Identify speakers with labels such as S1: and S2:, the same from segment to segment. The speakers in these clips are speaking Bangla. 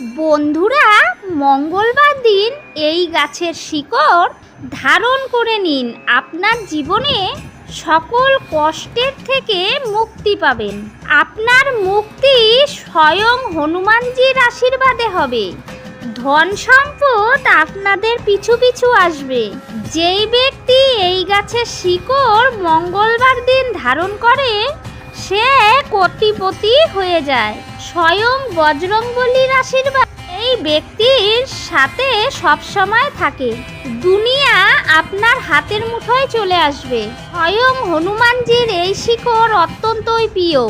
S1: বন্ধুরা, মঙ্গলবার দিন এই গাছের শিকড় ধারণ করে নিন। আপনার জীবনে সকল কষ্টের থেকে মুক্তি পাবেন। আপনার মুক্তি স্বয়ং হনুমানজির আশীর্বাদে হবে। ধন সম্পদ আপনাদের পিছু পিছু আসবে। যেই ব্যক্তি এই গাছের শিকড় মঙ্গলবার দিন ধারণ করে সে কোটিপতি হয়ে যায়। স্বয়ং বজরংবলীর আশীর্বাদ। এই ব্যক্তির সাথে সব সময় থাকে। দুনিয়া আপনার হাতের মুঠোয় চলে আসবে। স্বয়ং হনুমানজির এই শিকড় অত্যন্তই প্রিয়।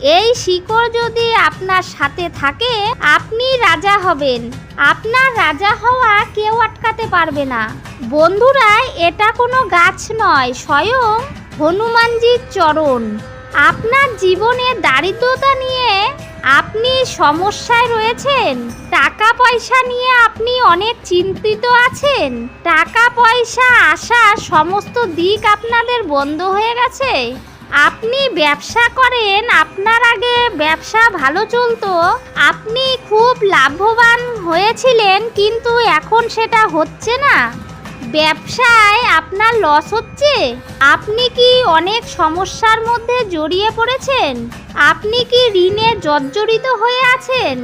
S1: এই শিকড় যদি আপনার সাথে থাকে, আপনি রাজা হবেন। আপনার রাজা হওয়া কেউ আটকাতে পারবে না। বন্ধুরা, এটা কোনো গাছ নয়। স্বয়ং হনুমানজির চরণ। আপনার জীবনে দারিদ্রতা নিয়ে আপনি সমস্যায় রয়েছেন টাকা পয়সা নিয়ে আপনি অনেক চিন্তিত আছেন টাকা পয়সা আসার সমস্ত দিক আপনাদের বন্ধ হয়ে গেছে। আপনি ব্যবসা করেন, আপনার আগে ব্যবসা ভালো চলতো। আপনি খুব লাভবান হয়েছিলেন, কিন্তু এখন সেটা হচ্ছে না। ব্যবসায় আপনার লস হচ্ছে? আপনি কি অনেক সমস্যার মধ্যে জড়িয়ে পড়েছেন? আপনি কি ঋণে জর্জরিত হয়ে আছেন?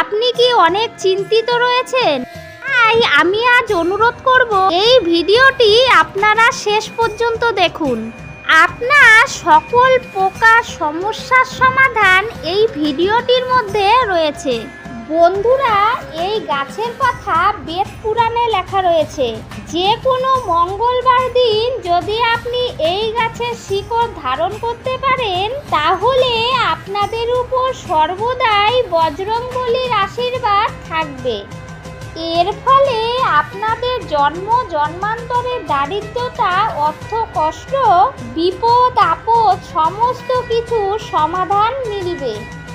S1: আপনি কি অনেক চিন্তিত রয়েছেন? তাই আমি আজ অনুরোধ করব, এই ভিডিওটি আপনারা শেষ পর্যন্ত দেখুন। আপনার সকল প্রকার সমস্যার সমাধান এই ভিডিওটির মধ্যে রয়েছে। বন্ধুরা, এই গাছের কথা বেদ পুরাণে লেখা রয়েছে। যে কোনো মঙ্গলবার দিন যদি আপনি এই গাছের শিকড় ধারণ করতে পারেন, তাহলে আপনাদের উপর সর্বদাই বজরংবলীর আশীর্বাদ থাকবে। এর ফলে আপনাদের জন্ম, জন্মান্তরের দারিদ্রতা, অর্থ কষ্ট, বিপদ, আপদ, সমস্ত কিছু সমাধান মিলবে।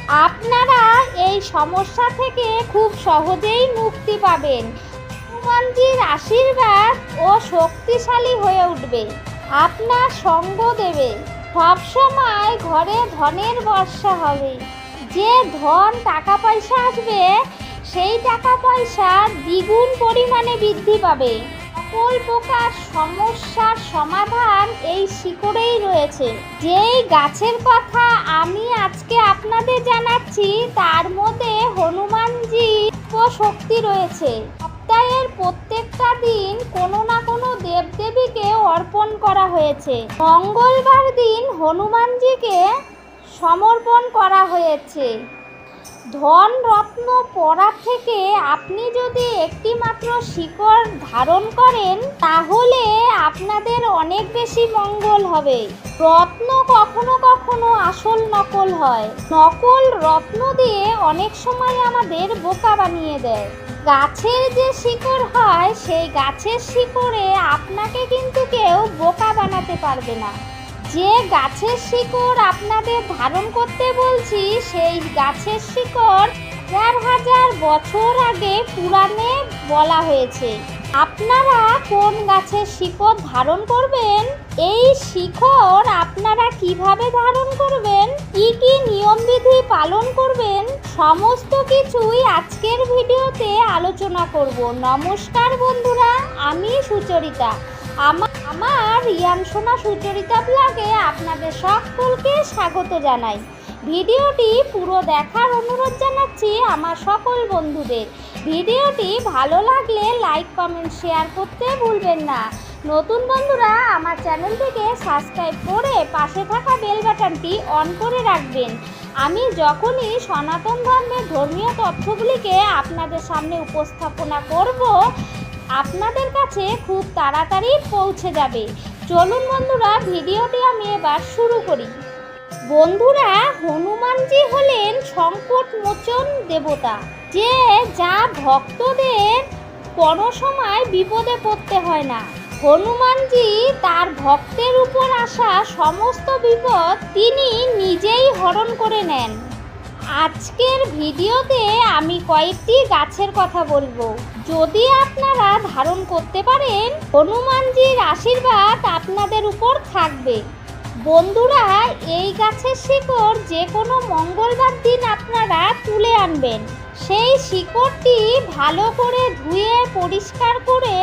S1: আপনারা এই সমস্যা থেকে খুব সহজেই মুক্তি পাবেন। হনুমানজির আশীর্বাদ ও শক্তিশালী হয়ে উঠবে। আপনার সঙ্গ দেবে। সবসময় ঘরে ধনের বর্ষা হবে। যে ধন টাকা পয়সা আসবে, সেই টাকা পয়সা দ্বিগুণ পরিমাণে বৃদ্ধি পাবে। সকল প্রকার সমস্যার সমাধান এই শিকড়েই রয়েছে। যেই গাছের কথা আমি আজকে আপনাদের জানাচ্ছি, তার মধ্যে হনুমানজি শক্তি রয়েছে। সপ্তাহের প্রত্যেকটা দিন কোনো না কোনো দেবদেবীকে অর্পণ করা হয়েছে। মঙ্গলবার দিন হনুমানজিকে সমর্পণ করা হয়েছে। ধন রত্ন পড়া থেকে আপনি যদি একটি মাত্র শিকড় ধারণ করেন, তাহলে আপনাদের অনেক বেশি মঙ্গল হবে। রত্ন কখনো কখনো আসল নকল হয়। নকল রত্ন দিয়ে অনেক সময় আমাদের বোকা বানিয়ে দেয়। গাছের যে শিকড় হয়, সেই গাছের শিকড়ে আপনাকে কিন্তু কেউ বোকা বানাতে পারবে না। যে গাছের শিকড় আপনাদের ধারণ করতে বলছি, সেই গাছের শিকড় চার হাজার বছর আগে পুরাণে বলা হয়েছে। আপনারা কোন গাছের শিকড় ধারণ করবেন? এই শিকড় আপনারা কীভাবে ধারণ করবেন? কি কি নিয়মবিধি পালন করবেন? সমস্ত কিছুই আজকের ভিডিওতে আলোচনা করব। নমস্কার বন্ধুরা, আমি সুচরিতা। আমার আমার রিয়ান সোনা সুচরিতা ব্লগে আপনাদের সকলকে স্বাগত জানাই। ভিডিওটি পুরো দেখার অনুরোধ জানাচ্ছি আমার সকল বন্ধুদের। ভিডিওটি ভালো লাগলে লাইক, কমেন্ট, শেয়ার করতে ভুলবেন না। নতুন বন্ধুরা আমার চ্যানেলটিকে সাবস্ক্রাইব করে পাশে থাকা বেল বাটনটি অন করে রাখবেন। আমি যখনই সনাতন ধর্মের ধর্মীয় তথ্যগুলিকে আপনাদের সামনে উপস্থাপনা করব আপনাদের কাছে খুব তাড়াতাড়ি পৌঁছে যাবে। চলুন বন্ধুরা, ভিডিওটি আমি এবার শুরু করি। বন্ধুরা, হনুমানজি হলেন সংকট মোচন দেবতা, যে যা ভক্তদের কোনো সময় বিপদে পড়তে হয় না। হনুমানজি তার ভক্তের উপর আসা সমস্ত বিপদ তিনি নিজেই হরণ করে নেন। আজকের ভিডিওতে আমি কয়েকটি গাছের কথা বলব। যদি আপনারা ধারণ করতে পারেন, হনুমানজির আশীর্বাদ আপনাদের উপর থাকবে। বন্ধুরা, এই গাছের শিকড় যে কোনো মঙ্গলবার দিন আপনারা তুলে আনবেন। সেই শিকড়টি ভালো করে ধুয়ে, পরিষ্কার করে,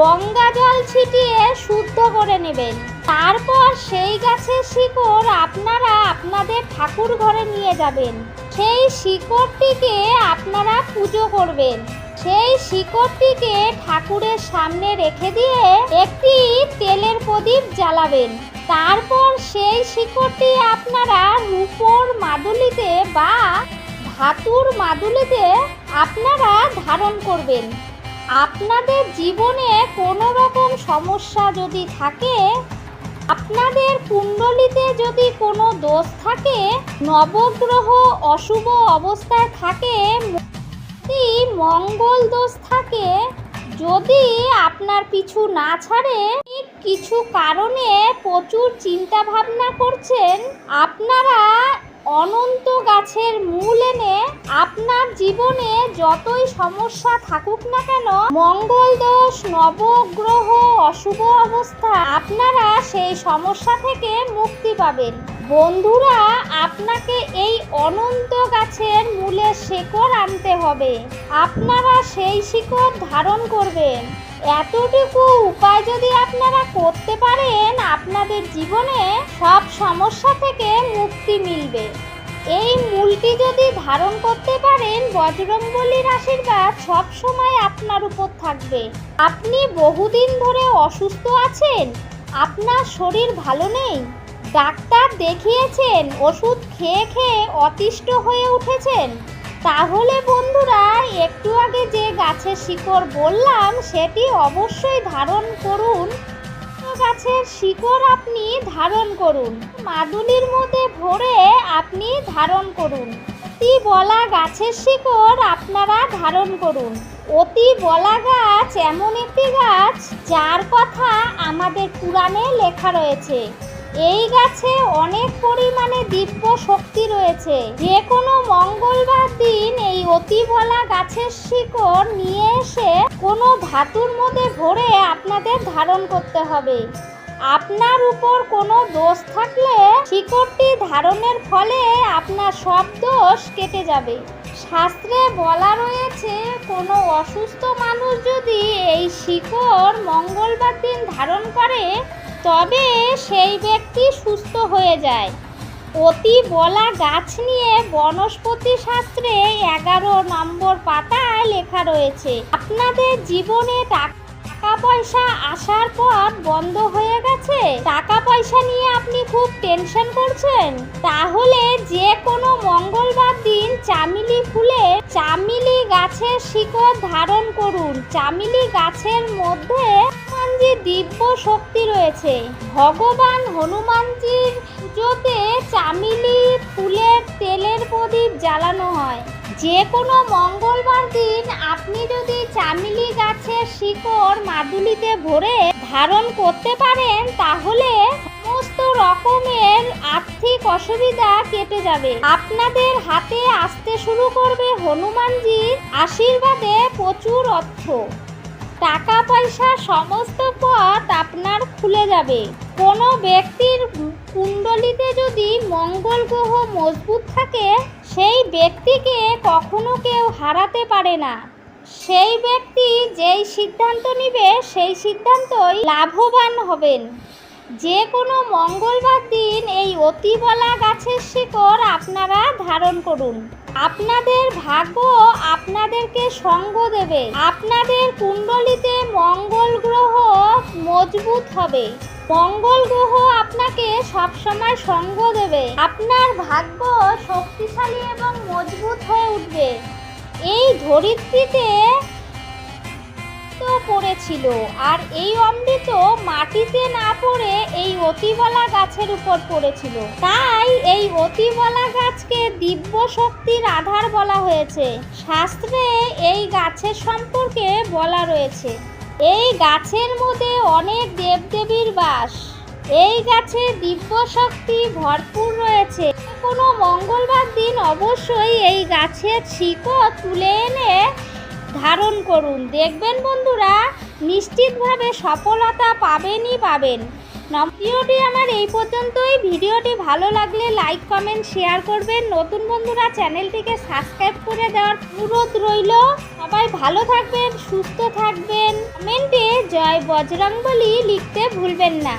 S1: গঙ্গা জল ছিটিয়ে শুদ্ধ করে নেবেন। তারপর সেই গাছের শিকড় আপনারা আপনাদের ঠাকুর ঘরে নিয়ে যাবেন। সেই শিকড়টিকে আপনারা পুজো করবেন। সেই শিকড়টিকে ঠাকুরের সামনে রেখে দিয়ে একটি তেলের প্রদীপ জ্বালাবেন। তারপর সেই শিকড়টি আপনারা রূপোর মাদুলিতে বা ধাতুর মাদুলিতে আপনারা ধারণ করবেন। আপনাদের জীবনে কোনো রকম সমস্যা যদি থাকে আপনাদের কুণ্ডলিতে যদি কোনো দোষ থাকে, নবগ্রহ অশুভ অবস্থায় থাকে, যদি মঙ্গল দোষ থাকে, যদি আপনার পিছু না ছাড়ে, কিছু কারণে প্রচুর চিন্তা ভাবনা করছেন, আপনারা অনন্ত গাছের মূল এনে আপনার জীবনে যতই সমস্যা থাকুক না কেন, মঙ্গল দোষ, নবগ্রহ, অশুভ অবস্থা, আপনারা সেই সমস্যা থেকে মুক্তি পাবেন। বন্ধুরা, আপনাকে এই অনন্ত গাছের মূলের শেকড় আনতে হবে। আপনারা সেই শিকড় ধারণ করবেন। এতটুকু উপায় যদি আপনারা করতে পারেন আপনাদের জীবনে সব সমস্যা থেকে মুক্তি মিলবে। এই মূলটি যদি ধারণ করতে পারেন, বজরংবলীর আশীর্বাদ সব সময় আপনার উপর থাকবে। আপনি বহুদিন ধরে অসুস্থ আছেন, আপনার শরীর ভালো নেই। ডাক্তার দেখিয়েছেন, ওষুধ খেয়ে খেয়ে অতিষ্ঠ হয়ে উঠেছেন। তাহলে বন্ধুরা, একটু আগে যে গাছের শিকড় বললাম, সেটি অবশ্যই ধারণ করুন। গাছের শিকড় আপনি ধারণ করুন। মাদুলির মধ্যে ভরে আপনি ধারণ করুন। অতি বলা গাছের শিকড় আপনারা ধারণ করুন। অতি বলা গাছ এমন একটি গাছ যার কথা আমাদের পুরাণে লেখা রয়েছে। এই গাছে অনেক পরিমাণে দিব্য শক্তি রয়েছে। যে কোনো মঙ্গলবার দিন এই অতি বলা গাছের শিকড় নিয়ে এসে কোনো ধাতুর মধ্যে ভরে আপনাদের ধারণ করতে হবে। আপনার উপর কোনো দোষ থাকলে শিকড়টি ধারণের ফলে আপনার সব দোষ কেটে যাবে। শাস্ত্রে বলা রয়েছে, কোনো অসুস্থ মানুষ যদি এই শিকড় মঙ্গলবার দিন ধারণ করে, তবে সেই ব্যক্তি সুস্থ হয়ে যায়। অতি বলা গাছ নিয়ে বনস্পতি শাস্ত্রে এগারো নম্বর পাতায় লেখা রয়েছে, আপনাদের জীবনে টাকা পয়সা আসার পর বন্ধ হয়ে গেছে। টাকা পয়সা নিয়ে আপনি খুব টেনশন করছেন। তাহলে যে কোনো মঙ্গলবার দিন চামিলি ফুলে চামিলি গাছের শিকড় ধারণ করুন। চামিলি গাছের মধ্যে হনুমানজির দিব্য শক্তি রয়েছে। ভগবান হনুমানজির পুজোতে চামিলি ফুলের তেলের প্রদীপ জ্বালানো হয়। যে কোনো মঙ্গলবার দিন আপনি যদি চামিলি গাছের শিকড় মাদুলিতে ভরে ধারণ করতে পারেন, তাহলে সমস্ত রকমের আর্থিক অসুবিধা কেটে যাবে। আপনাদের হাতে আসতে শুরু করবে হনুমানজির আশীর্বাদে প্রচুর অর্থ। টাকা পয়সা সমস্ত পথ আপনার খুলে যাবে। কোনো ব্যক্তির কুণ্ডলিতে যদি মঙ্গল গ্রহ মজবুত থাকে, সেই ব্যক্তিকে কখনো কেউ হারাতে পারে না। সেই ব্যক্তি যেই সিদ্ধান্ত নিবে, সেই সিদ্ধান্তই লাভবান হবেন। যে কোনো মঙ্গলবার দিন এই অতিবলা গাছের শিকড় আপনারা ধারণ করুন। আপনাদের ভাগ্য আপনাদেরকে সঙ্গ দেবে। আপনাদের কুণ্ডলিতে মঙ্গল গ্রহ মজবুত হবে। মঙ্গল গ্রহ আপনাকে সবসময় সঙ্গ দেবে। আপনার ভাগ্য শক্তিশালী এবং মজবুত হয়ে উঠবে। এই ধরিত্রীতে তো পড়েছিল। আর এই অমৃত মাটিতে না পড়ে এই অতিবলা গাছের উপর পড়েছিল। তাই এই অতিবলা গাছকে দিব্য শক্তির আধার বলা হয়েছে। শাস্ত্রে এই গাছের সম্পর্কে বলা রয়েছে। এই গাছের মধ্যে অনেক দেবদেবীর বাস। এই গাছে দিব্য শক্তি ভরপুর রয়েছে। কোনো মঙ্গলবার দিন অবশ্যই এই গাছের শিকড় তুলে এনে ধারণ করুন। দেখবেন বন্ধুরা, নিশ্চিতভাবে সফলতা পাবেনই পাবেন। ভিডিওটি আমার এই পর্যন্তই। ভিডিওটি ভালো লাগলে লাইক কমেন্ট শেয়ার করবেন। নতুন বন্ধুরা, চ্যানেলটিকে সাবস্ক্রাইব করে দেওয়ার অনুরোধ রইল। সবাই ভালো থাকবেন, সুস্থ থাকবেন। কমেন্টে জয় বজরংবলী লিখতে ভুলবেন না।